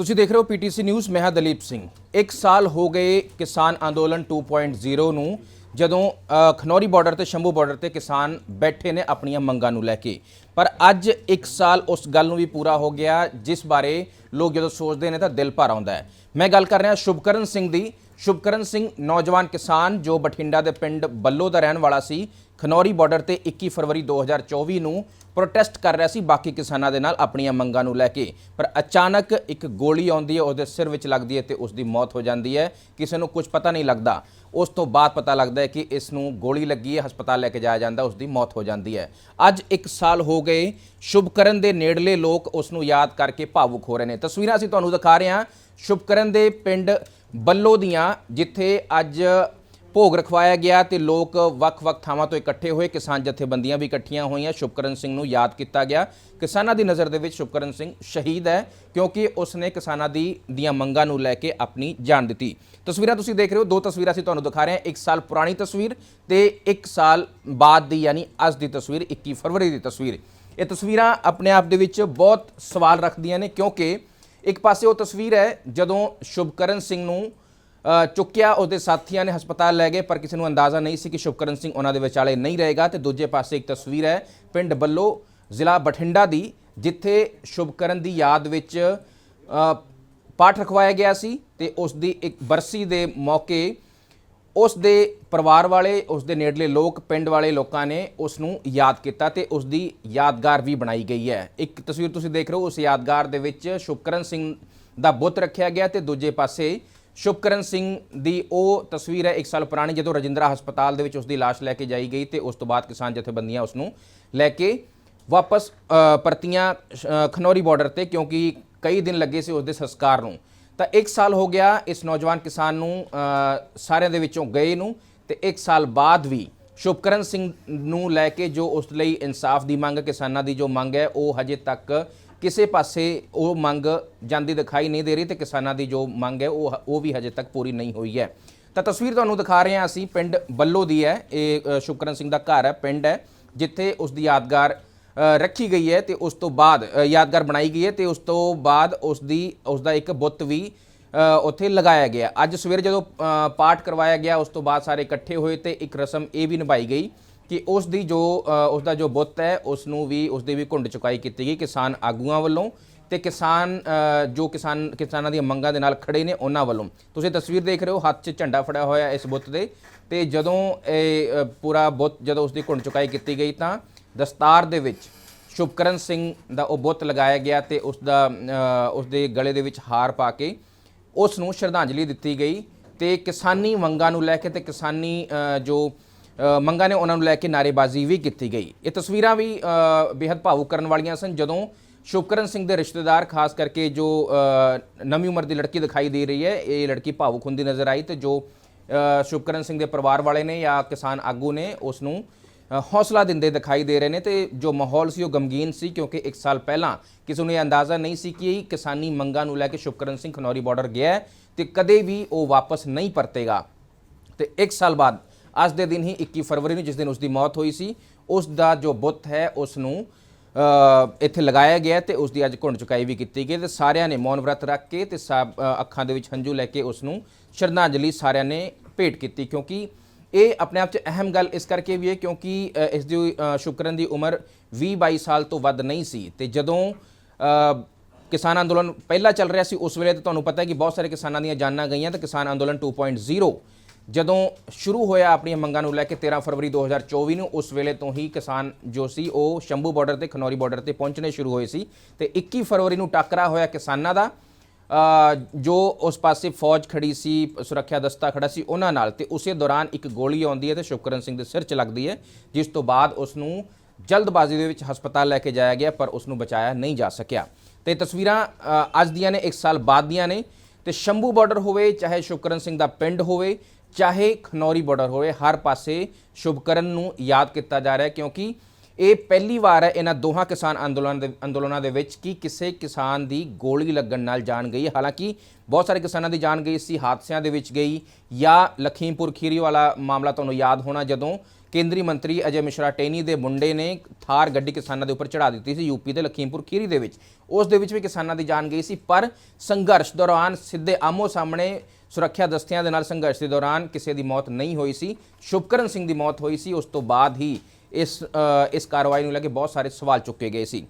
ਤੁਸੀਂ ਦੇਖ ਰਹੇ ਹੋ ਪੀਟੀਸੀ ਨਿਊਜ਼, ਮੈਂ ਹਾਂ ਦਲੀਪ ਸਿੰਘ। ਇੱਕ ਸਾਲ ਹੋ ਗਏ ਕਿਸਾਨ ਅੰਦੋਲਨ 2.0 ਨੂੰ, ਜਦੋਂ ਖਨੌਰੀ ਬਾਰਡਰ ਤੇ, ਸ਼ੰਭੂ ਬਾਰਡਰ ਤੇ ਕਿਸਾਨ ਬੈਠੇ ਨੇ ਆਪਣੀਆਂ ਮੰਗਾਂ ਨੂੰ ਲੈ ਕੇ। ਪਰ ਅੱਜ ਇੱਕ ਸਾਲ ਉਸ ਗੱਲ ਨੂੰ ਵੀ ਪੂਰਾ ਹੋ ਗਿਆ, ਜਿਸ ਬਾਰੇ ਲੋਕ ਜਦੋਂ ਸੋਚਦੇ ਨੇ ਤਾਂ ਦਿਲ ਭਰ ਆਉਂਦਾ ਹੈ। ਮੈਂ ਗੱਲ ਕਰ ਰਿਹਾ ਸ਼ੁਭਕਰਨ ਸਿੰਘ ਦੀ ਸ਼ੁਭਕਰਨ ਸਿੰਘ, ਨੌਜਵਾਨ ਕਿਸਾਨ ਜੋ ਬਠਿੰਡਾ ਦੇ ਪਿੰਡ ਬੱਲੋ ਦਾ ਰਹਿਣ ਵਾਲਾ ਸੀ, ਖਨੌਰੀ ਬਾਰਡਰ ਤੇ 21 ਫਰਵਰੀ 2024 ਨੂੰ ਪ੍ਰੋਟੈਸਟ ਕਰ ਰਿਹਾ ਸੀ ਬਾਕੀ ਕਿਸਾਨਾਂ ਦੇ ਨਾਲ ਆਪਣੀਆਂ ਮੰਗਾਂ ਨੂੰ ਲੈ ਕੇ। ਪਰ ਅਚਾਨਕ ਇੱਕ ਗੋਲੀ ਆਉਂਦੀ ਹੈ, ਉਹਦੇ ਸਿਰ ਵਿੱਚ ਲੱਗਦੀ ਹੈ ਤੇ ਉਸ ਦੀ ਮੌਤ ਹੋ ਜਾਂਦੀ ਹੈ। ਕਿਸੇ ਨੂੰ ਕੁਝ ਪਤਾ ਨਹੀਂ ਲੱਗਦਾ। ਉਸ ਤੋਂ ਬਾਅਦ ਪਤਾ ਲੱਗਦਾ ਹੈ ਕਿ ਇਸ ਨੂੰ ਗੋਲੀ ਲੱਗੀ ਹੈ, ਹਸਪਤਾਲ ਲੈ ਕੇ ਜਾਇਆ ਜਾਂਦਾ ਉਸ ਦੀ ਮੌਤ ਹੋ ਜਾਂਦੀ ਹੈ। ਅੱਜ 1 ਸਾਲ ਹੋ ਗਏ, ਸ਼ੁਭਕਰਨ ਦੇ ਨੇੜਲੇ ਲੋਕ ਉਸ ਨੂੰ ਯਾਦ ਕਰਕੇ ਭਾਵੁਕ ਹੋ ਰਹੇ ਨੇ। ਤਸਵੀਰਾਂ ਅਸੀਂ ਤੁਹਾਨੂੰ ਦਿਖਾ ਰਹੇ ਹਾਂ। ਸ਼ੁਭਕਰਨ ਦੇ ਪਿੰਡ ਬੱਲੋ ਦੀਆਂ, ਜਿੱਥੇ ਅੱਜ ਭੋਗ ਰਖਵਾਇਆ ਗਿਆ ਤੇ ਲੋਕ ਵੱਖ-ਵੱਖ ਥਾਵਾਂ ਤੋਂ ਇਕੱਠੇ ਹੋਏ, ਕਿਸਾਨ ਜਥੇਬੰਦੀਆਂ ਵੀ ਇਕੱਠੀਆਂ ਹੋਈਆਂ। ਸ਼ੁਭਕਰਨ ਸਿੰਘ ਨੂੰ ਯਾਦ ਕੀਤਾ ਗਿਆ। ਕਿਸਾਨਾਂ ਦੀ ਨਜ਼ਰ ਦੇ ਵਿੱਚ ਸ਼ੁਭਕਰਨ ਸਿੰਘ ਸ਼ਹੀਦ ਹੈ, ਕਿਉਂਕਿ ਉਸਨੇ ਕਿਸਾਨਾਂ ਦੀ, ਦੀਆਂ ਮੰਗਾਂ ਨੂੰ ਲੈ ਕੇ ਆਪਣੀ ਜਾਨ ਦਿੱਤੀ। ਤਸਵੀਰਾਂ ਤੁਸੀਂ ਦੇਖ ਰਹੇ ਹੋ। ਦੋ ਤਸਵੀਰਾਂ ਅਸੀਂ ਤੁਹਾਨੂੰ ਦਿਖਾ ਰਹੇ ਹਾਂ। ਇੱਕ ਸਾਲ ਪੁਰਾਣੀ ਤਸਵੀਰ ਤੇ ਇੱਕ ਸਾਲ ਬਾਅਦ ਦੀ, ਯਾਨੀ ਅੱਜ ਦੀ ਤਸਵੀਰ 21 ਫਰਵਰੀ ਦੀ ਤਸਵੀਰ। ਇਹ ਤਸਵੀਰਾਂ ਆਪਣੇ ਆਪ ਦੇ ਵਿੱਚ ਬਹੁਤ ਸਵਾਲ ਰੱਖਦੀਆਂ ਨੇ, ਕਿਉਂਕਿ ਇੱਕ ਪਾਸੇ ਉਹ ਤਸਵੀਰ ਹੈ ਜਦੋਂ ਸ਼ੁਭਕਰਨ ਸਿੰਘ ਨੂੰ ਚੁੱਕਿਆ, ਉਹਦੇ ਸਾਥੀਆਂ ਨੇ ਹਸਪਤਾਲ ਲੈ ਗਏ, ਪਰ ਕਿਸੇ ਨੂੰ ਅੰਦਾਜ਼ਾ ਨਹੀਂ ਸੀ ਕਿ ਸ਼ੁਭਕਰਨ ਸਿੰਘ ਉਹਨਾਂ ਦੇ ਵਿਚਾਲੇ ਨਹੀਂ ਰਹੇਗਾ। ਤੇ ਦੂਜੇ ਪਾਸੇ ਇੱਕ ਤਸਵੀਰ ਹੈ ਪਿੰਡ ਬੱਲੋ, ਜ਼ਿਲ੍ਹਾ ਬਠਿੰਡਾ ਦੀ, ਜਿੱਥੇ ਸ਼ੁਭਕਰਨ ਦੀ ਯਾਦ ਵਿੱਚ ਪਾਠ ਰਖਵਾਇਆ ਗਿਆ ਸੀ ਤੇ ਉਸ ਦੀ ਇੱਕ ਬਰਸੀ ਦੇ ਮੌਕੇ ਉਸ ਦੇ ਪਰਿਵਾਰ ਵਾਲੇ ਉਸ ਦੇ ਨੇੜਲੇ ਲੋਕ ਪਿੰਡ ਵਾਲੇ ਲੋਕਾਂ ਨੇ ਉਸ ਨੂੰ ਯਾਦ ਕੀਤਾ ਤੇ ਉਸ ਦੀ ਯਾਦਗਾਰ ਵੀ ਬਣਾਈ ਗਈ ਹੈ। ਇੱਕ ਤਸਵੀਰ ਤੁਸੀਂ ਦੇਖ ਰਹੇ ਹੋ ਉਸ ਯਾਦਗਾਰ ਦੇ ਵਿੱਚ ਸ਼ੁਭਕਰਨ ਸਿੰਘ ਦਾ ਬੁੱਤ ਰੱਖਿਆ ਗਿਆ ਤੇ ਦੂਜੇ ਪਾਸੇ ਸ਼ੁਭਕਰਨ ਸਿੰਘ ਦੀ ਉਹ ਤਸਵੀਰ ਹੈ ਇੱਕ ਸਾਲ ਪੁਰਾਣੀ ਜਦੋਂ ਰਜਿੰਦਰਾ ਹਸਪਤਾਲ ਦੇ ਵਿੱਚ ਉਸ ਦੀ ਲਾਸ਼ ਲੈ ਕੇ ਜਾਈ ਗਈ ਤੇ ਉਸ ਤੋਂ ਬਾਅਦ ਕਿਸਾਨ ਜਥੇਬੰਦੀਆਂ ਉਸ ਨੂੰ ਲੈ ਕੇ ਵਾਪਸ ਪਰਤੀਆਂ ਅ, ਖਨੌਰੀ ਬਾਰਡਰ ਤੇ ਕਿਉਂਕਿ ਕਈ ਦਿਨ ਲੱਗੇ ਸੀ ਉਸ ਦੇ ਸੰਸਕਾਰ ਨੂੰ। ਤਾਂ 1 ਸਾਲ ਹੋ ਗਿਆ ਇਸ ਨੌਜਵਾਨ ਕਿਸਾਨ ਨੂੰ ਸਾਰਿਆਂ ਦੇ ਵਿੱਚੋਂ ਗਏ ਨੂੰ ਤੇ 1 ਸਾਲ ਬਾਅਦ ਵੀ ਸ਼ੁਭਕਰਨ ਸਿੰਘ ਨੂੰ ਲੈ ਕੇ ਜੋ ਉਸ ਲਈ ਇਨਸਾਫ ਦੀ ਮੰਗ ਕਿਸਾਨਾਂ ਦੀ ਜੋ ਮੰਗ ਹੈ ਉਹ ਹਜੇ ਤੱਕ ਕਿਸੇ ਪਾਸੇ ਉਹ ਮੰਗ ਜਾਂਦੀ ਦਿਖਾਈ ਨਹੀਂ ਦੇ ਰਹੀ ਤੇ ਕਿਸਾਨਾਂ ਦੀ ਜੋ ਮੰਗ ਹੈ ਉਹ ਉਹ ਵੀ ਹਜੇ ਤੱਕ ਪੂਰੀ ਨਹੀਂ ਹੋਈ ਹੈ। ਤਾਂ ਤਸਵੀਰ ਤੁਹਾਨੂੰ ਦਿਖਾ ਰਹੇ ਹਾਂ ਅਸੀਂ ਪਿੰਡ ਬੱਲੋ ਦੀ ਹੈ ਇਹ ਅ, ਸ਼ੁਭਕਰਨ ਸਿੰਘ ਦਾ ਘਰ ਹੈ ਪਿੰਡ ਹੈ ਜਿੱਥੇ ਉਸ ਦੀ ਯਾਦਗਾਰ ਰੱਖੀ ਗਈ ਹੈ ਤੇ ਉਸ ਤੋਂ ਬਾਅਦ ਯਾਦਗਾਰ ਬਣਾਈ ਗਈ ਹੈ ਤੇ ਉਸ ਤੋਂ ਬਾਅਦ ਉਸ ਦੀ ਉਸ ਦਾ ਇੱਕ ਬੁੱਤ ਵੀ ਉੱਥੇ ਲਗਾਇਆ ਗਿਆ। ਅੱਜ ਸਵੇਰ ਜਦੋਂ ਪਾਠ ਕਰਵਾਇਆ ਗਿਆ ਉਸ ਤੋਂ ਬਾਅਦ ਸਾਰੇ ਇਕੱਠੇ ਹੋਏ ਤੇ ਇੱਕ ਰਸਮ ਇਹ ਵੀ ਨਿਭਾਈ ਗਈ ਕਿ ਉਸ ਦੀ ਜੋ ਅ, ਉਸ ਦਾ ਜੋ ਬੁੱਤ ਹੈ ਉਸ ਨੂੰ ਵੀ ਉਸ ਦੀ ਵੀ ਘੁੰਡ ਚੁਕਾਈ ਕੀਤੀ ਗਈ ਕਿਸਾਨ ਆਗੂਆਂ ਵੱਲੋਂ ਤੇ ਕਿਸਾਨ ਜੋ ਕਿਸਾਨ ਕਿਸਾਨਾਂ ਦੀਆਂ ਮੰਗਾਂ ਦੇ ਨਾਲ ਖੜੇ ਨੇ ਉਹਨਾਂ ਵੱਲੋਂ। ਤੁਸੀਂ ਤਸਵੀਰ ਦੇਖ ਰਹੇ ਹੋ ਹੱਥ 'ਚ ਝੰਡਾ ਫੜਿਆ ਹੋਇਆ ਇਸ ਬੁੱਤ ਦੇ ਤੇ ਜਦੋਂ ਇਹ ਪੂਰਾ ਬੁੱਤ ਜਦੋਂ ਉਸ ਦੀ ਘੁੰਡ ਚੁਕਾਈ ਕੀਤੀ ਗਈ ਤਾਂ ਦਸਤਾਰ ਦੇ ਵਿੱਚ ਸ਼ੁਭਕਰਨ ਸਿੰਘ ਦਾ ਉਹ ਬੁੱਤ ਲਗਾਇਆ ਗਿਆ ਤੇ ਉਸ ਦਾ ਉਸ ਦੇ ਗਲੇ ਦੇ ਵਿੱਚ ਹਾਰ ਪਾ ਕੇ ਉਸ ਨੂੰ ਸ਼ਰਧਾਂਜਲੀ ਦਿੱਤੀ ਗਈ ਤੇ ਕਿਸਾਨੀ ਮੰਗਾਂ ਨੂੰ ਲੈ ਕੇ ਤੇ ਕਿਸਾਨੀ ਜੋ ਮੰਗਾਂ ਨੇ ਉਹਨਾਂ ਨੂੰ ਲੈ ਕੇ ਨਾਰੇਬਾਜ਼ੀ ਵੀ ਕੀਤੀ ਗਈ। ਇਹ ਤਸਵੀਰਾਂ ਵੀ ਅ, ਬੇहद ਭਾਵੁਕ ਕਰਨ ਵਾਲੀਆਂ ਸਨ ਜਦੋਂ ਸ਼ੁਭਕਰਨ ਸਿੰਘ ਦੇ ਰਿਸ਼ਤੇਦਾਰ ਖਾਸ ਕਰਕੇ ਜੋ ਨਵੀਂ ਉਮਰ ਦੀ ਲੜਕੀ ਦਿਖਾਈ ਦੇ ਰਹੀ ਹੈ ਇਹ ਲੜਕੀ ਭਾਵੁਕ ਹੁੰਦੀ ਨਜ਼ਰ ਆਈ ਤੇ ਜੋ ਅ, ਸ਼ੁਭਕਰਨ ਸਿੰਘ ਦੇ ਪਰਿਵਾਰ ਵਾਲੇ ਨੇ ਜਾਂ ਕਿਸਾਨ ਆਗੂ ਨੇ ਉਸ ਨੂੰ ਹੌਸਲਾ ਦਿੰਦੇ ਦਿਖਾਈ ਦੇ ਰਹੇ ਨੇ ਤੇ ਜੋ ਮਾਹੌਲ ਸੀ ਉਹ ਗਮਗੀਨ ਸੀ ਕਿਉਂਕਿ 1 ਸਾਲ ਪਹਿਲਾਂ ਕਿਸੇ ਨੂੰ ਇਹ ਅੰਦਾਜ਼ਾ ਨਹੀਂ ਸੀ ਕਿ ਕਿਸਾਨੀ ਮੰਗਾਂ ਨੂੰ ਲੈ ਕੇ ਸ਼ੁਕਰਨ ਸਿੰਘ ਖਨੌਰੀ ਬਾਰਡਰ ਗਿਆ ਹੈ ਤੇ ਕਦੇ ਵੀ ਉਹ ਵਾਪਸ ਨਹੀਂ ਪਰਤੇਗਾ। ਤੇ 1 ਸਾਲ ਬਾਅਦ, ਅੱਜ ਦੇ ਦਿਨ ਹੀ 21 ਫਰਵਰੀ ਨੂੰ ਜਿਸ ਦਿਨ ਉਸ ਦੀ ਮੌਤ ਹੋਈ ਸੀ, ਉਸ ਦਾ ਜੋ ਬੁੱਤ ਹੈ, ਉਸ ਨੂੰ ਇੱਥੇ ਲਗਾਇਆ ਗਿਆ ਤੇ ਉਸ ਦੀ ਅੱਜ ਘੁੰਡ ਚੁਕਾਈ ਵੀ ਕੀਤੀ ਗਈ ਤੇ ਸਾਰਿਆਂ ਨੇ ਮੌਨ ਵਰਤ ਰੱਖ ਕੇ ਤੇ ਸਭ ਅੱਖਾਂ ਦੇ ਵਿੱਚ ਹੰਝੂ ਲੈ ਕੇ ਉਸ ਨੂੰ ਸ਼ਰਧਾਂਜਲੀ ਸਾਰਿਆਂ ਨੇ ਭੇਟ ਕੀਤੀ ਕਿਉਂਕਿ ਇਹ ਆਪਣੇ ਆਪ 'ਚ ਅਹਿਮ ਗੱਲ ਇਸ ਕਰਕੇ ਵੀ ਹੈ ਕਿਉਂਕਿ ਇਸ ਦੀ ਸ਼ੁਕਰਨ ਦੀ ਉਮਰ 20 22 ਸਾਲ ਤੋਂ ਵੱਧ ਨਹੀਂ ਸੀ। ਤੇ ਜਦੋਂ ਕਿਸਾਨ ਅੰਦੋਲਨ ਪਹਿਲਾਂ ਚੱਲ ਰਿਹਾ ਸੀ, ਉਸ ਵੇਲੇ ਤਾਂ ਤੁਹਾਨੂੰ ਪਤਾ ਹੈ ਕਿ ਬਹੁਤ ਸਾਰੇ ਕਿਸਾਨਾਂ ਦੀਆਂ ਜਾਨਾਂ ਗਈਆਂ ਤੇ ਕਿਸਾਨ ਅੰਦੋਲਨ 2.0 ਜਦੋਂ ਸ਼ੁਰੂ ਹੋਇਆ ਆਪਣੀਆਂ ਮੰਗਾਂ ਨੂੰ ਲੈ ਕੇ 13 ਫਰਵਰੀ 2024 ਨੂੰ, ਉਸ ਵੇਲੇ ਤੋਂ ਹੀ ਕਿਸਾਨ ਜੋ ਸੀ, ਉਹ ਸ਼ੰਭੂ ਬਾਰਡਰ ਤੇ, ਖਨੌਰੀ ਬਾਰਡਰ ਤੇ ਪਹੁੰਚਣੇ ਸ਼ੁਰੂ ਹੋਏ ਸੀ ਤੇ 21 ਫਰਵਰੀ ਨੂੰ ਟਾਕਰਾ ਹੋਇਆ ਕਿਸਾਨਾਂ ਦਾ। ਜੋ ਉਸ ਪਾਸੇ ਫੌਜ ਖੜੀ ਸੀ, ਸੁਰੱਖਿਆ ਦਸਤਾ ਖੜਾ ਸੀ, ਉਹਨਾਂ ਨਾਲ ਤੇ ਉਸੇ ਦੌਰਾਨ ਇੱਕ ਗੋਲੀ ਆਉਂਦੀ ਹੈ ਤੇ ਸ਼ੁਕਰਨ ਸਿੰਘ ਦੇ ਸਿਰ 'ਚ ਲੱਗਦੀ ਹੈ, ਜਿਸ ਤੋਂ ਬਾਅਦ ਉਸ ਨੂੰ ਜਲਦਬਾਜ਼ੀ ਦੇ ਵਿੱਚ ਹਸਪਤਾਲ ਲੈ ਕੇ ਜਾਇਆ ਗਿਆ, ਪਰ ਉਸ ਨੂੰ ਬਚਾਇਆ ਨਹੀਂ ਜਾ ਸਕਿਆ। ਤੇ ਤਸਵੀਰਾਂ ਅੱਜ ਦੀਆਂ ਨੇ 1 ਸਾਲ ਬਾਅਦ ਦੀਆਂ ਨੇ। ਤੇ ਸ਼ੰਭੂ ਬਾਰਡਰ ਹੋਵੇ, ਚਾਹੇ ਸ਼ੁਕਰਨ ਸਿੰਘ ਦਾ ਪਿੰਡ ਹੋਵੇ, ਚਾਹੇ ਖਨੌਰੀ ਬਾਰਡਰ ਹੋਵੇ, ਹਰ ਪਾਸੇ ਸ਼ੁਭਕਰਨ ਨੂੰ ਯਾਦ ਕੀਤਾ ਜਾ ਰਿਹਾ ਕਿਉਂਕਿ ਇਹ ਪਹਿਲੀ ਵਾਰ ਹੈ ਇਹਨਾਂ ਦੋਹਾਂ ਕਿਸਾਨ ਅੰਦੋਲਨ ਦੇ ਅੰਦੋਲਨਾਂ ਦੇ ਵਿੱਚ ਕਿ ਕਿਸੇ ਕਿਸਾਨ ਦੀ ਗੋਲੀ ਲੱਗਣ ਨਾਲ ਜਾਨ ਗਈ। ਹਾਲਾਂਕਿ ਬਹੁਤ ਸਾਰੇ ਕਿਸਾਨਾਂ ਦੀ ਜਾਨ ਗਈ ਸੀ, ਹਾਦਸਿਆਂ ਦੇ ਵਿੱਚ ਗਈ ਜਾਂ ਲਖੀਮਪੁਰ ਖੀਰੀ ਵਾਲਾ ਮਾਮਲਾ ਤੁਹਾਨੂੰ ਯਾਦ ਹੋਣਾ ਜਦੋਂ ਕੇਂਦਰੀ ਮੰਤਰੀ ਅਜੇ ਮਿਸ਼ਰਾ ਟੇਨੀ ਦੇ ਮੁੰਡੇ ਨੇ ਥਾਰ ਗੱਡੀ ਕਿਸਾਨਾਂ ਦੇ ਉੱਪਰ ਚੜਾ ਦਿੱਤੀ ਸੀ ਯੂਪੀ ਦੇ ਲਖੀਮਪੁਰ ਖੀਰੀ ਦੇ ਵਿੱਚ। ਉਸ ਦੇ ਵਿੱਚ ਵੀ ਕਿਸਾਨਾਂ ਦੀ ਜਾਨ ਗਈ ਸੀ, ਪਰ ਸੰਘਰਸ਼ ਦੌਰਾਨ ਸਿੱਧੇ ਆਮੋ ਸਾਹਮਣੇ ਸੁਰੱਖਿਆ ਦਸਤਿਆਂ ਦੇ ਨਾਲ ਸੰਘਰਸ਼ ਦੇ ਦੌਰਾਨ ਕਿਸੇ ਦੀ ਮੌਤ ਨਹੀਂ ਹੋਈ ਸੀ। ਸ਼ੁਭਕਰਨ ਸਿੰਘ ਦੀ ਮੌਤ ਹੋਈ ਸੀ, ਉਸ ਤੋਂ ਬਾਅਦ ਹੀ ਇਸ ਇਸ ਕਾਰਵਾਈ ਨੂੰ ਲੈ ਕੇ ਬਹੁਤ ਸਾਰੇ ਸਵਾਲ ਚੁੱਕੇ ਗਏ ਸੀ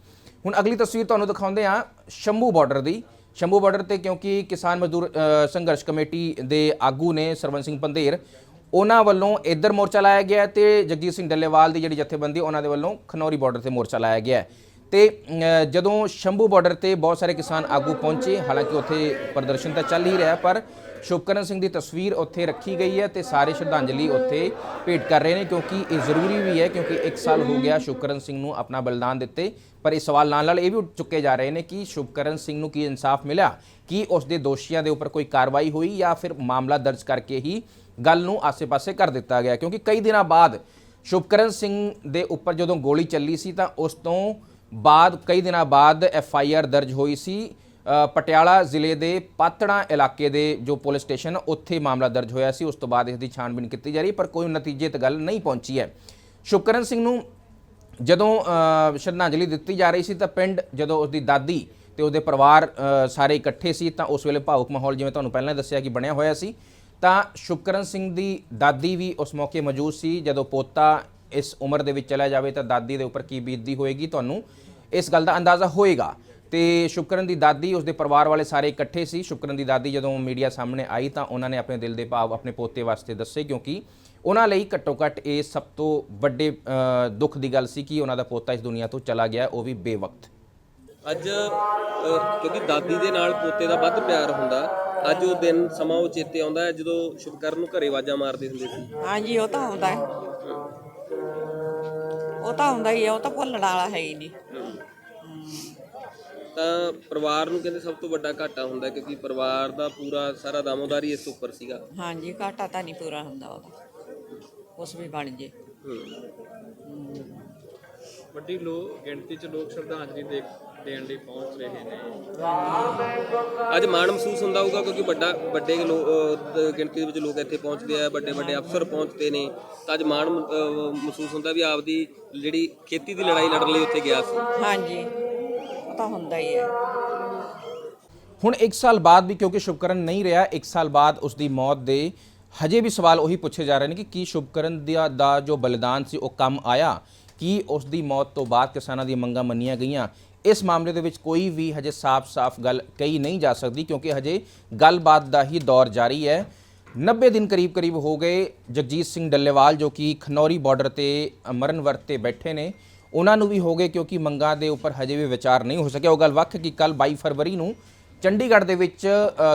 ਹੁਣ ਅਗਲੀ ਤਸਵੀਰ ਤੁਹਾਨੂੰ ਦਿਖਾਉਂਦੇ ਹਾਂ ਸ਼ੰਭੂ ਬਾਰਡਰ ਦੀ ਸ਼ੰਭੂ ਬਾਰਡਰ ਤੇ ਕਿਉਂਕਿ ਕਿਸਾਨ ਮਜ਼ਦੂਰ ਸੰਘਰਸ਼ ਕਮੇਟੀ ਦੇ ਆਗੂ ਨੇ ਸਰਵਨ ਸਿੰਘ ਪੰਧੇਰ, ਉਹਨਾਂ ਵੱਲੋਂ ਇੱਧਰ ਮੋਰਚਾ ਲਾਇਆ ਗਿਆ ਹੈ ਤੇ ਜਗਜੀਤ ਸਿੰਘ ਡੱਲੇਵਾਲ ਦੀ ਜਿਹੜੀ ਜਥੇਬੰਦੀ, ਉਹਨਾਂ ਦੇ ਵੱਲੋਂ ਖਨੌਰੀ ਬਾਰਡਰ ਤੇ ਮੋਰਚਾ ਲਾਇਆ ਗਿਆ ਹੈ। ਤੇ ਜਦੋਂ ਸ਼ੰਭੂ ਬਾਰਡਰ ਤੇ ਬਹੁਤ ਸਾਰੇ ਕਿਸਾਨ ਆਗੂ ਪਹੁੰਚੇ, ਹਾਲਾਂਕਿ ਉੱਥੇ ਪ੍ਰਦਰਸ਼ਨ ਤਾਂ ਚੱਲ ਹੀ ਰਿਹਾ, ਪਰ ਸ਼ੁਭਕਰਨ ਸਿੰਘ ਦੀ ਤਸਵੀਰ ਉੱਥੇ ਰੱਖੀ ਗਈ ਹੈ ਤੇ ਸਾਰੇ ਸ਼ਰਧਾਂਜਲੀ ਉੱਥੇ ਭੇਟ ਕਰ ਰਹੇ ਨੇ, ਕਿਉਂਕਿ ਇਹ ਜ਼ਰੂਰੀ ਵੀ ਹੈ, ਕਿਉਂਕਿ 1 ਸਾਲ ਹੋ ਗਿਆ ਸ਼ੁਭਕਰਨ ਸਿੰਘ ਨੂੰ ਆਪਣਾ ਬਲਿਦਾਨ ਦਿੱਤੇ, ਪਰ ਇਸ ਸਵਾਲ ਨਾਲ ਨਾਲ ਇਹ ਵੀ ਉੱਠ ਚੁੱਕੇ ਜਾ ਰਹੇ ਨੇ ਕਿ ਸ਼ੁਭਕਰਨ ਸਿੰਘ ਨੂੰ ਕੀ ਇਨਸਾਫ ਮਿਲਿਆ? ਕੀ ਉਸ ਦੇ ਦੋਸ਼ੀਆਂ ਦੇ ਉੱਪਰ ਕੋਈ ਕਾਰਵਾਈ ਹੋਈ ਜਾਂ ਫਿਰ ਮਾਮਲਾ ਦਰਜ ਕਰਕੇ ਹੀ ਗੱਲ ਨੂੰ ਆਸੇ-ਪਾਸੇ ਕਰ ਦਿੱਤਾ ਗਿਆ? ਕਿਉਂਕਿ ਕਈ ਦਿਨਾਂ ਬਾਅਦ ਸ਼ੁਭਕਰਨ ਸਿੰਘ ਦੇ ਉੱਪਰ ਜਦੋਂ ਗੋਲੀ ਚੱਲੀ ਸੀ ਤਾਂ ਉਸ ਤੋਂ ਬਾਅਦ, ਕਈ ਦਿਨਾਂ ਬਾਅਦ ਐਫ ਆਈ ਆਰ ਦਰਜ ਹੋਈ ਸੀ। ਪਟਿਆਲਾ ਜ਼ਿਲ੍ਹੇ ਦੇ ਪਾਤੜਾ ਇਲਾਕੇ ਦੇ ਜੋ ਪੁਲਿਸ ਸਟੇਸ਼ਨ, ਉੱਥੇ ਮਾਮਲਾ ਦਰਜ ਹੋਇਆ ਸੀ। ਉਸ ਤੋਂ ਬਾਅਦ ਇਸ ਦੀ ਛਾਣਬੀਨ ਕੀਤੀ ਜਾ ਰਹੀ, ਪਰ ਕੋਈ ਨਤੀਜੇ ਤੇ ਗੱਲ ਨਹੀਂ ਪਹੁੰਚੀ ਹੈ। ਸ਼ੁਕਰਨ ਸਿੰਘ ਨੂੰ ਜਦੋਂ ਸ਼ਰਧਾਂਜਲੀ ਦਿੱਤੀ ਜਾ ਰਹੀ ਸੀ ਤਾਂ ਪਿੰਡ, ਜਦੋਂ ਉਸਦੀ ਦਾਦੀ ਤੇ ਉਹਦੇ ਪਰਿਵਾਰ ਸਾਰੇ ਇਕੱਠੇ ਸੀ ਤਾਂ ਉਸ ਵੇਲੇ ਭਾਵੁਕ ਮਾਹੌਲ, ਜਿਵੇਂ ਤੁਹਾਨੂੰ ਪਹਿਲਾਂ ਦੱਸਿਆ ਕਿ ਬਣਿਆ ਹੋਇਆ ਸੀ। ਤਾਂ ਸ਼ੁਕਰਨ ਸਿੰਘ ਦੀ ਦਾਦੀ ਵੀ ਉਸ ਮੌਕੇ ਮੌਜੂਦ ਸੀ, ਜਦੋਂ ਪੋਤਾ ਇਸ ਉਮਰ ਦੇ ਵਿੱਚ ਚਲਾ ਜਾਵੇ ਤਾਂ ਦਾਦੀ ਦੇ ਉੱਪਰ ਕੀ ਬੀਤਦੀ ਹੋਏਗੀ ਤੁਹਾਨੂੰ ਇਸ ਗੱਲ ਦਾ ਅੰਦਾਜ਼ਾ ਹੋਏਗਾ। ਤੇ ਸ਼ੁਕਰਨ ਦੀ ਦਾਦੀ ਉਸਦੇ ਪਰਿਵਾਰ ਵਾਲੇ ਸਾਰੇ ਇਕੱਠੇ ਸੀ। ਸ਼ੁਕਰਨ ਦੀ ਦਾਦੀ ਜਦੋਂ ਮੀਡੀਆ ਸਾਹਮਣੇ ਆਈ ਤਾਂ ਉਹਨਾਂ ਨੇ ਆਪਣੇ ਦਿਲ ਦੇ ਭਾਵ ਆਪਣੇ ਪੋਤੇ ਵਾਸਤੇ ਦੱਸੇ ਕਿਉਂਕਿ ਉਹਨਾਂ ਲਈ ਘੱਟੋ ਘੱਟ ਇਹ ਸਭ ਤੋਂ ਵੱਡੇ ਦੁੱਖ ਦੀ ਗੱਲ ਸੀ ਕਿ ਉਹਨਾਂ ਦਾ ਪੋਤਾ ਇਸ ਦੁਨੀਆ ਤੋਂ ਚਲਾ ਗਿਆ ਉਹ ਵੀ ਬੇਵਕਤ। ਅੱਜ ਕਿਉਂਕਿ ਦਾਦੀ ਦੇ ਨਾਲ ਪੋਤੇ ਦਾ ਵੱਧ ਪਿਆਰ ਹੁੰਦਾ ਅੱਜ ਉਹ ਦਿਨ ਸਮਾਂ ਉਹ ਚੇਤੇ ਆਉਂਦਾ ਜਦੋਂ ਸ਼ੁਭਕਰਨ ਨੂੰ ਘਰੇ ਆਵਾਜ਼ਾਂ ਮਾਰਦੇ ਹੁੰਦੇ ਸੀ। ਹਾਂਜੀ ਉਹ ਤਾਂ ਆਉਂਦਾ ਹੈ। ਉਹ ਤਾਂ ਆਉਂਦਾ ਹੀ ਹੈ ਉਹ ਤਾਂ ਭੁੱਲਣ ਵਾਲਾ ਹੈ ਹੀ ਨਹੀਂ। ਤਾਂ ਪਰਿਵਾਰ ਨੂੰ ਕਹਿੰਦੇ ਸਭ ਤੋਂ ਵੱਡਾ ਘਾਟਾ ਹੁੰਦਾ ਕਿਉਂਕਿ ਪਰਿਵਾਰ ਦਾ ਪੂਰਾ ਸਾਰਾ ਦਾਮੋਦਾਰੀ ਇਸ ਉੱਪਰ ਸੀਗਾ। ਹਾਂਜੀ ਘਾਟਾ ਤਾਂ ਨਹੀਂ ਪੂਰਾ ਹੁੰਦਾ ਉਹਦਾ। ਉਸ ਵੀ ਬਣ ਜੇ। ਵੱਡੀ ਲੋ ਗਿਣਤੀ 'ਚ ਲੋਕ ਸ਼ਰਧਾਂਜਲੀ ਦੇ ਦੇਣ ਲਈ ਪਹੁੰਚ ਰਹੇ ਨੇ। ਅੱਜ ਮਾਣ ਮਹਿਸੂਸ ਹੁੰਦਾ ਹੋਊਗਾ ਕਿਉਂਕਿ ਵੱਡਾ ਵੱਡੇ ਗਿਣਤੀ ਵਿੱਚ ਲੋਕ ਇੱਥੇ ਪਹੁੰਚਦੇ ਆ ਵੱਡੇ ਵੱਡੇ ਅਫਸਰ ਪਹੁੰਚਦੇ ਨੇ। ਤਾਂ ਅੱਜ ਮਾਣ ਮਹਿਸੂਸ ਹੁੰਦਾ ਵੀ ਆਪਦੀ ਜਿਹੜੀ ਖੇਤੀ ਦੀ ਲੜਾਈ ਲੜਨ ਲਈ ਉੱਥੇ ਗਿਆ ਸੀ। ਹਾਂਜੀ ਉਹ ਤਾਂ ਹੁੰਦਾ ਹੀ ਹੈ। ਹੁਣ 1 ਸਾਲ ਬਾਅਦ ਵੀ ਕਿਉਂਕਿ ਸ਼ੁਭਕਰਨ ਨਹੀਂ ਰਿਹਾ 1 ਸਾਲ ਬਾਅਦ ਉਸ ਦੀ ਮੌਤ ਦੇ ਹਜੇ ਵੀ ਸਵਾਲ ਉਹੀ ਪੁੱਛੇ ਜਾ ਰਹੇ ਨੇ ਕਿ ਕੀ ਸ਼ੁਭਕਰਨ ਦਾ ਦਾ ਜੋ ਬਲਿਦਾਨ ਸੀ ਉਹ ਕੰਮ ਆਇਆ? ਕੀ ਉਸ ਦੀ ਮੌਤ ਤੋਂ ਬਾਅਦ ਕਿਸਾਨਾਂ ਦੀਆਂ ਮੰਗਾਂ ਮੰਨੀਆਂ ਗਈਆਂ? ਇਸ ਮਾਮਲੇ ਦੇ ਵਿੱਚ ਕੋਈ ਵੀ ਹਜੇ ਸਾਫ਼-ਸਾਫ਼ ਗੱਲ ਕਹੀ ਨਹੀਂ ਜਾ ਸਕਦੀ, ਕਿਉਂਕਿ ਹਜੇ ਗੱਲਬਾਤ ਦਾ ਹੀ ਦੌਰ ਜਾਰੀ ਹੈ। 90 ਦਿਨ ਕਰੀਬ-ਕਰੀਬ ਹੋ ਗਏ ਜਗਜੀਤ ਸਿੰਘ ਡੱਲੇਵਾਲ, ਜੋ ਕਿ ਖਨੌਰੀ ਬਾਰਡਰ ਤੇ ਮਰਨ ਵਰਤ ਤੇ ਬੈਠੇ ਨੇ। ਉਹਨਾਂ ਨੂੰ ਵੀ ਹੋ ਗਏ ਕਿਉਂਕਿ ਮੰਗਾਂ ਦੇ ਉੱਪਰ ਹਜੇ ਵੀ ਵਿਚਾਰ ਨਹੀਂ ਹੋ ਸਕਿਆ। ਉਹ ਗੱਲ ਵੱਖ ਕਿ ਕੱਲ 22 ਫਰਵਰੀ ਨੂੰ ਚੰਡੀਗੜ੍ਹ ਦੇ ਵਿੱਚ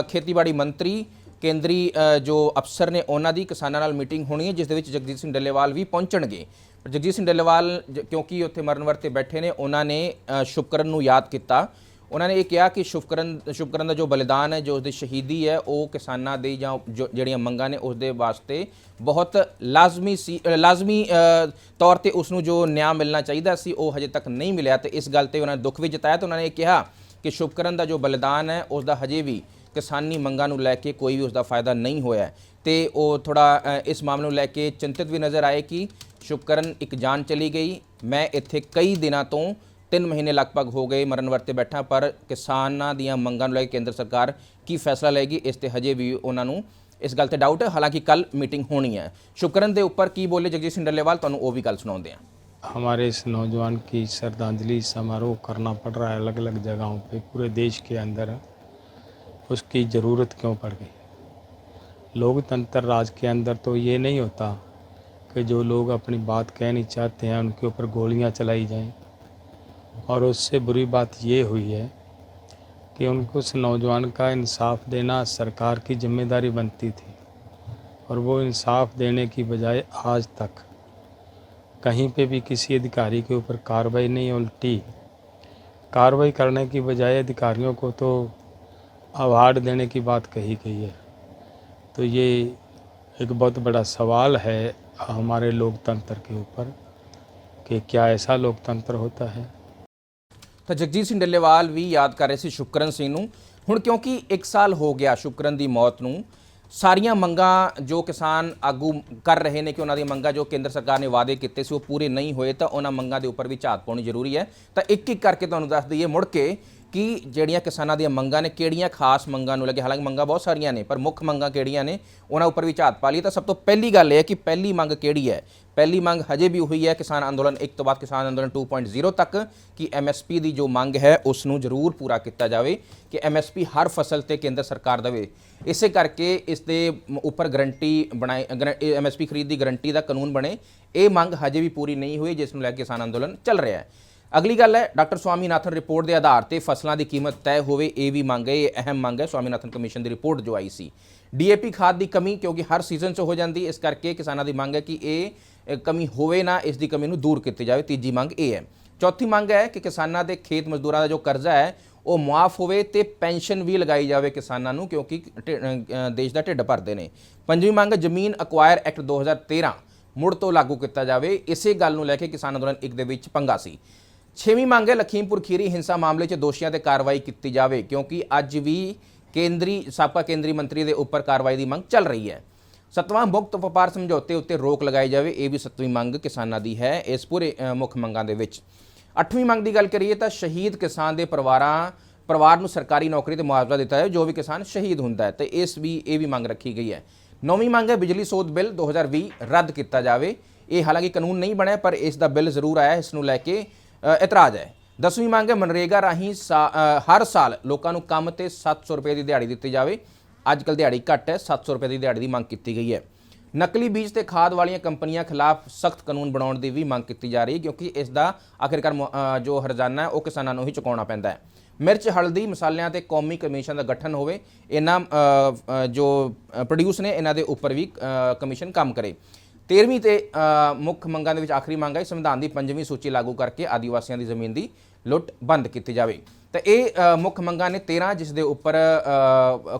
ਖੇਤੀਬਾੜੀ ਮੰਤਰੀ, ਕੇਂਦਰੀ ਜੋ ਅਫਸਰ ਨੇ, ਉਹਨਾਂ ਦੀ ਕਿਸਾਨਾਂ ਨਾਲ ਮੀਟਿੰਗ ਹੋਣੀ ਹੈ, ਜਿਸ ਦੇ ਵਿੱਚ ਜਗਜੀਤ ਸਿੰਘ ਡੱਲੇਵਾਲ ਵੀ ਪਹੁੰਚਣਗੇ। ਜਗਜੀਤ ਸਿੰਘ ਡੱਲੇਵਾਲ, ਜ- ਕਿਉਂਕਿ ਉੱਥੇ ਮਰਨ ਤੇ ਬੈਠੇ ਨੇ, ਉਹਨਾਂ ਨੇ ਸ਼ੁਭਕਰਨ ਨੂੰ ਯਾਦ ਕੀਤਾ। ਉਹਨਾਂ ਨੇ ਇਹ ਕਿਹਾ ਕਿ ਸ਼ੁਭਕਰਨ ਸ਼ੁਭਕਰਨ ਦਾ ਜੋ ਬਲੀਦਾਨ ਹੈ, ਜੋ ਉਸਦੀ ਸ਼ਹੀਦੀ ਹੈ, ਉਹ ਕਿਸਾਨਾਂ ਦੇ ਜਾਂ ਜੋ- ਜਿਹੜੀਆਂ ਮੰਗਾਂ ਨੇ ਉਸ ਦੇ ਵਾਸਤੇ ਬਹੁਤ ਲਾਜ਼ਮੀ ਸੀ ਲਾਜ਼ਮੀ ਤੌਰ ਤੇ ਉਸ ਨੂੰ ਜੋ ਨਿਆਂ ਮਿਲਣਾ ਚਾਹੀਦਾ ਸੀ, ਉਹ ਹਜੇ ਤੱਕ ਨਹੀਂ ਮਿਲਿਆ। ਤੇ ਇਸ ਗੱਲ ਤੇ ਉਹਨਾਂ ਨੇ ਦੁੱਖ ਵੀ ਜਤਾਇਆ ਤੇ ਉਹਨਾਂ ਨੇ ਇਹ ਕਿਹਾ ਕਿ ਸ਼ੁਭਕਰਨ ਦਾ ਜੋ ਬਲੀਦਾਨ ਹੈ ਉਸ ਦਾ ਹਜੇ ਵੀ ਕਿਸਾਨੀ ਮੰਗਾਂ ਨੂੰ ਲੈ ਕੇ ਕੋਈ ਵੀ ਉਸ ਦਾ ਫਾਇਦਾ ਨਹੀਂ ਹੋਇਆ ਹੈ। ਤੇ ਉਹ ਥੋੜਾ ਇਸ ਮਾਮਲੇ ਨੂੰ ਲੈ ਕੇ ਚਿੰਤਿਤ ਵੀ ਨਜ਼ਰ ਆਏ ਕਿ ਸ਼ੁਭਕਰਨ ਇੱਕ ਜਾਨ ਚਲੀ ਗਈ ਮੈਂ ਇੱਥੇ ਕਈ ਦਿਨਾਂ ਤੋਂ 3 ਮਹੀਨੇ ਲਗਭਗ ਹੋ ਗਏ ਮਰਨ ਵਰਤੇ ਬੈਠਾ ਪਰ ਕਿਸਾਨਾਂ ਦੀਆਂ ਮੰਗਾਂ ਨੂੰ ਲੈ ਕੇ ਕੇਂਦਰ ਸਰਕਾਰ ਕੀ ਫੈਸਲਾ ਲਏਗੀ ਇਸ ਤੇ ਹਜੇ ਵੀ ਉਹਨਾਂ ਨੂੰ ਇਸ ਗੱਲ ਤੇ ਡਾਊਟ ਹੈ ਹਾਲਾਂਕਿ ਕੱਲ ਮੀਟਿੰਗ ਹੋਣੀ ਹੈ ਸ਼ੁਭਕਰਨ ਦੇ ਉੱਪਰ ਕੀ ਬੋਲੇ ਜਗਜੀਤ ਸਿੰਘ ਡੱਲੇਵਾਲ ਤੁਹਾਨੂੰ ਉਹ ਵੀ ਗੱਲ ਸੁਣਾਉਂਦੇ ਹਾਂ हमारे इस नौजवान की श्रद्धांजलि समारोह करना पड़ रहा है अलग अलग जगहों पे पूरे देश के अंदर उसकी ज़रूरत क्यों पड़ गई लोकतंत्र राज के अंदर तो ये नहीं होता कि जो लोग अपनी बात कहनी चाहते हैं, उनके ऊपर गोलियाँ चलाई जाएँ। और उससे बुरी बात ये हुई है कि उनको उस नौजवान का इंसाफ देना सरकार की ज़िम्मेदारी बनती थी। और वो इंसाफ देने की बजाय आज तक कहीं पे भी किसी अधिकारी के ऊपर कार्रवाई नहीं, उल्टी कार्रवाई करने की बजाय अधिकारियों को तो अवार्ड देने की बात कही गई है। तो ये एक बहुत बड़ा सवाल है हमारे लोकतंत्र के ऊपर कि क्या ऐसा लोकतंत्र होता है ਤਾਂ ਜਗਜੀਤ ਸਿੰਘ ਡੱਲੇਵਾਲ ਵੀ ਯਾਦ ਕਰ ਰਹੇ ਸੀ ਸ਼ੁਕਰਨ ਸਿੰਘ ਨੂੰ ਹੁਣ ਕਿਉਂਕਿ 1 ਸਾਲ ਹੋ ਗਿਆ ਸ਼ੁਕਰਨ ਦੀ ਮੌਤ ਨੂੰ ਸਾਰੀਆਂ ਮੰਗਾਂ ਜੋ ਕਿਸਾਨ ਆਗੂ ਕਰ ਰਹੇ ਨੇ ਕਿ ਉਹਨਾਂ ਦੀਆਂ ਮੰਗਾਂ ਜੋ ਕੇਂਦਰ ਸਰਕਾਰ ਨੇ ਵਾਅਦੇ ਕੀਤੇ ਸੀ ਉਹ ਪੂਰੇ ਨਹੀਂ ਹੋਏ ਤਾਂ ਉਹਨਾਂ ਮੰਗਾਂ ਦੇ ਉੱਪਰ ਵੀ ਝਾਤ ਪਾਉਣੀ ਜ਼ਰੂਰੀ ਹੈ ਤਾਂ ਇੱਕ ਇੱਕ ਕਰਕੇ ਤੁਹਾਨੂੰ ਦੱਸ ਦਈਏ ਮੁੜ ਕੇ ਕਿ ਜਿਹੜੀਆਂ ਕਿਸਾਨਾਂ ਦੀਆਂ ਮੰਗਾਂ ਨੇ, ਕਿਹੜੀਆਂ ਖਾਸ ਮੰਗਾਂ ਨੂੰ ਲੱਗੇ? ਹਾਲਾਂਕਿ ਮੰਗਾਂ ਬਹੁਤ ਸਾਰੀਆਂ ਨੇ, ਪਰ ਮੁੱਖ ਮੰਗਾਂ ਕਿਹੜੀਆਂ ਨੇ, ਉਹਨਾਂ ਉੱਪਰ ਵੀ ਝਾਤ ਪਾ ਲਈ ਤਾਂ ਸਭ ਤੋਂ ਪਹਿਲੀ ਗੱਲ ਇਹ ਹੈ ਕਿ ਪਹਿਲੀ ਮੰਗ ਕਿਹੜੀ ਹੈ? ਪਹਿਲੀ ਮੰਗ ਹਜੇ ਵੀ ਹੋਈ ਹੈ ਕਿਸਾਨ ਅੰਦੋਲਨ, ਇੱਕ ਤੋਂ ਬਾਅਦ ਕਿਸਾਨ ਅੰਦੋਲਨ 2.0 ਤੱਕ ਕਿ ਐਮਐਸਪੀ ਦੀ ਜੋ ਮੰਗ ਹੈ, ਉਸ ਨੂੰ ਜ਼ਰੂਰ ਪੂਰਾ ਕੀਤਾ ਜਾਵੇ, ਕਿ ਐਮਐਸਪੀ ਹਰ ਫਸਲ ਤੇ ਕੇਂਦਰ ਸਰਕਾਰ ਦੇਵੇ। ਇਸੇ ਕਰਕੇ ਇਸ ਦੇ ਉੱਪਰ ਗਰੰਟੀ ਬਣਾਏ ਐਮਐਸਪੀ ਖਰੀਦ ਦੀ ਗਰੰਟੀ ਦਾ ਕਾਨੂੰਨ ਬਣੇ। ਇਹ ਮੰਗ ਹਜੇ ਵੀ ਪੂਰੀ ਨਹੀਂ ਹੋਈ, ਜਿਸ ਨੂੰ ਲੈ ਕੇ ਕਿਸਾਨ ਅੰਦੋਲਨ ਚੱਲ ਰਿਹਾ ਹੈ। ਅਗਲੀ ਗੱਲ ਹੈ, ਡਾਕਟਰ ਸਵਾਮੀਨਾਥਨ ਰਿਪੋਰਟ ਦੇ ਆਧਾਰ ਤੇ ਫਸਲਾਂ ਦੀ ਕੀਮਤ ਤੈਅ ਹੋਵੇ, ਇਹ ਵੀ ਮੰਗ ਹੈ, ਇਹ ਅਹਿਮ ਮੰਗ ਹੈ। ਸਵਾਮੀਨਾਥਨ ਕਮਿਸ਼ਨ ਦੀ ਰਿਪੋਰਟ ਜੋ ਆਈ ਸੀ। ਡੀਏਪੀ ਖਾਦ ਦੀ ਕਮੀ, ਕਿਉਂਕਿ ਹਰ ਸੀਜ਼ਨ 'ਚ ਹੋ ਜਾਂਦੀ, ਇਸ ਕਰਕੇ ਕਿਸਾਨਾਂ ਦੀ ਮੰਗ ਹੈ ਕਿ ਇਹ ਕਮੀ ਹੋਵੇ ਨਾ, ਇਸ ਦੀ ਕਮੀ ਨੂੰ ਦੂਰ ਕੀਤੀ ਜਾਵੇ। ਤੀਜੀ ਮੰਗ ਇਹ ਹੈ। ਚੌਥੀ ਮੰਗ ਹੈ ਕਿ ਕਿਸਾਨਾਂ ਦੇ ਖੇਤ ਮਜ਼ਦੂਰਾਂ ਦਾ ਜੋ ਕਰਜ਼ਾ ਹੈ, ਉਹ ਮੁਆਫ ਹੋਵੇ ਤੇ ਪੈਨਸ਼ਨ ਵੀ ਲਗਾਈ ਜਾਵੇ ਕਿਸਾਨਾਂ ਨੂੰ, ਕਿਉਂਕਿ ਢਿ- ਦੇਸ਼ ਦਾ ਢਿੱਡ ਭਰਦੇ ਨੇ। ਪੰਜਵੀਂ ਮੰਗ, ਜ਼ਮੀਨ ਅਕਵਾਇਰ ਐਕਟ 2013 ਮੁੜ ਤੋਂ ਲਾਗੂ ਕੀਤਾ ਜਾਵੇ। ਇਸੇ ਗੱਲ ਨੂੰ ਲੈ ਕੇ ਕਿਸਾਨ ਅੰਦੋਲਨ ਇੱਕ ਦੇ ਵਿੱਚ ਪੰਗਾ ਸੀ। ਛੇਵੀਂ ਮੰਗ ਹੈ ਲਖੀਮਪੁਰ ਖੀਰੀ ਹਿੰਸਾ ਮਾਮਲੇ 'ਚ ਦੋਸ਼ੀਆਂ ਤੇ ਕਾਰਵਾਈ ਕੀਤੀ ਜਾਵੇ, ਕਿਉਂਕਿ ਅੱਜ ਵੀ ਕੇਂਦਰੀ, ਸਾਬਕਾ ਕੇਂਦਰੀ ਮੰਤਰੀ ਦੇ ਉੱਪਰ ਕਾਰਵਾਈ ਦੀ ਮੰਗ ਚੱਲ ਰਹੀ ਹੈ। ਸਤਵਾਂ ਮੁਕਤ ਵਪਾਰ ਸਮਝੌਤੇ ਉੱਤੇ ਰੋਕ ਲਗਾਈ ਜਾਵੇ, ਇਹ ਵੀ ਸੱਤਵੀਂ ਮੰਗ ਕਿਸਾਨਾਂ ਦੀ ਹੈ ਇਸ ਪੂਰੇ ਮੁੱਖ ਮੰਗਾਂ ਦੇ ਵਿੱਚ। ਅੱਠਵੀਂ ਮੰਗ ਦੀ ਗੱਲ ਕਰੀਏ ਤਾਂ ਸ਼ਹੀਦ ਕਿਸਾਨ ਦੇ ਪਰਿਵਾਰਾਂ, ਪਰਿਵਾਰ ਨੂੰ ਸਰਕਾਰੀ ਨੌਕਰੀ ਤੇ ਮੁਆਵਜ਼ਾ ਦਿੱਤਾ ਹੈ, ਜੋ ਵੀ ਕਿਸਾਨ ਸ਼ਹੀਦ ਹੁੰਦਾ ਹੈ, ਤੇ ਇਸ ਵੀ, ਇਹ ਵੀ ਮੰਗ ਰੱਖੀ ਗਈ ਹੈ। ਨੌਵੀਂ ਮੰਗ ਹੈ ਬਿਜਲੀ ਸੋਧ ਬਿੱਲ 2020 ਰੱਦ ਕੀਤਾ ਜਾਵੇ। ਇਹ ਹਾਲਾਂਕਿ ਕਾਨੂੰਨ ਨਹੀਂ ਬਣਿਆ, ਪਰ ਇਸ ਦਾ ਬਿੱਲ ਜ਼ਰੂਰ ਆਇਆ, ਇਸ ਨੂੰ ਲੈ ਕੇ ਇਤਰਾਜ਼ ਹੈ। ਦਸਵੀਂ ਮੰਗ ਹੈ ਮਨਰੇਗਾ ਰਾਹੀਂ ਸਾ- ਹਰ ਸਾਲ ਲੋਕਾਂ ਨੂੰ ਕੰਮ ਤੇ 700 ਰੁਪਏ ਦੀ ਦਿਹਾੜੀ ਦਿੱਤੀ ਜਾਵੇ। ਅੱਜ ਕੱਲ ਦਿਹਾੜੀ ਘੱਟ ਹੈ 700 ਰੁਪਏ ਦੀ ਦਿਹਾੜੀ ਦੀ ਮੰਗ ਕੀਤੀ ਗਈ ਹੈ। ਨਕਲੀ ਬੀਜ ਤੇ ਖਾਦ ਵਾਲੀਆਂ ਕੰਪਨੀਆਂ ਖਿਲਾਫ ਸਖਤ ਕਾਨੂੰਨ ਬਣਾਉਣ ਦੀ ਵੀ ਮੰਗ ਕੀਤੀ ਜਾ ਰਹੀ ਹੈ, ਕਿਉਂਕਿ ਇਸ ਦਾ ਆਖਿਰਕਾਰ ਜੋ ਹਰਜਾਨਾ ਹੈ, ਉਹ ਕਿਸਾਨਾਂ ਨੂੰ ਹੀ ਚੁਕਾਉਣਾ ਪੈਂਦਾ ਹੈ। ਮਿਰਚ, ਹਲਦੀ, ਮਸਾਲਿਆਂ ਤੇ ਕੌਮੀ ਕਮਿਸ਼ਨ ਦਾ ਗਠਨ ਹੋਵੇ, ਇਹਨਾਂ ਜੋ ਪ੍ਰੋਡਿਊਸ ਨੇ, ਇਹਨਾਂ ਦੇ ਉੱਪਰ ਵੀ ਕਮਿਸ਼ਨ ਕੰਮ ਕਰੇ। 13ਵੀਂ ਤੇ ਮੁੱਖ ਮੰਗਾਂ ਦੇ ਵਿੱਚ ਆਖਰੀ ਮੰਗ ਹੈ ਸੰਵਿਧਾਨ ਦੀ ਪੰਜਵੀਂ ਸੂਚੀ ਲਾਗੂ ਕਰਕੇ ਆਦੀਵਾਸੀਆਂ ਦੀ ਜ਼ਮੀਨ ਦੀ ਲੁੱਟ ਬੰਦ ਕੀਤੀ ਜਾਵੇ। ਤਾਂ ਇਹ ਮੁੱਖ ਮੰਗਾਂ ਨੇ 13 ਜਿਸ ਦੇ ਉੱਪਰ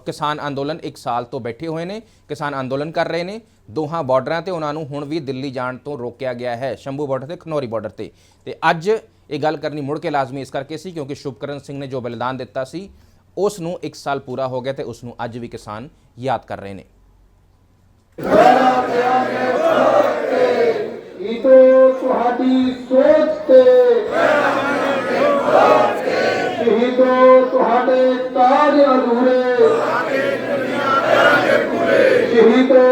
ਕਿਸਾਨ ਅੰਦੋਲਨ 1 ਸਾਲ ਤੋਂ ਬੈਠੇ ਹੋਏ ਨੇ, ਕਿਸਾਨ ਅੰਦੋਲਨ ਕਰ ਰਹੇ ਨੇ, ਦੋਹਾਂ ਬਾਰਡਰਾਂ ਤੇ ਉਹਨਾਂ ਨੂੰ ਹੁਣ ਵੀ ਦਿੱਲੀ ਜਾਣ ਤੋਂ ਰੋਕਿਆ ਗਿਆ ਹੈ, ਸ਼ੰਭੂ ਬਾਰਡਰ ਤੇ ਖਨੌਰੀ ਬਾਰਡਰ ਤੇ। ਤੇ ਅੱਜ ਇਹ ਗੱਲ ਕਰਨੀ ਮੁੜ ਕੇ ਲਾਜ਼ਮੀ ਇਸ ਕਰਕੇ ਸੀ ਕਿਉਂਕਿ ਸ਼ੁਭਕਰਨ ਸਿੰਘ ਨੇ ਜੋ ਬਲਿਦਾਨ ਦਿੱਤਾ ਸੀ, ਉਸ ਨੂੰ 1 ਸਾਲ ਪੂਰਾ ਹੋ ਗਿਆ ਤੇ ਉਸ ਨੂੰ ਅੱਜ ਵੀ ਕਿਸਾਨ ਯਾਦ ਕਰ ਰਹੇ ਨੇ। ਇਹ ਤੋਂ ਤੁਹਾਡੀ ਸੋਚ ਤੇ ਸ਼ਹੀਦੋ ਤੁਹਾਡੇ ਤਾਜ ਅਧੂਰੇ ਸ਼ਹੀਦੋ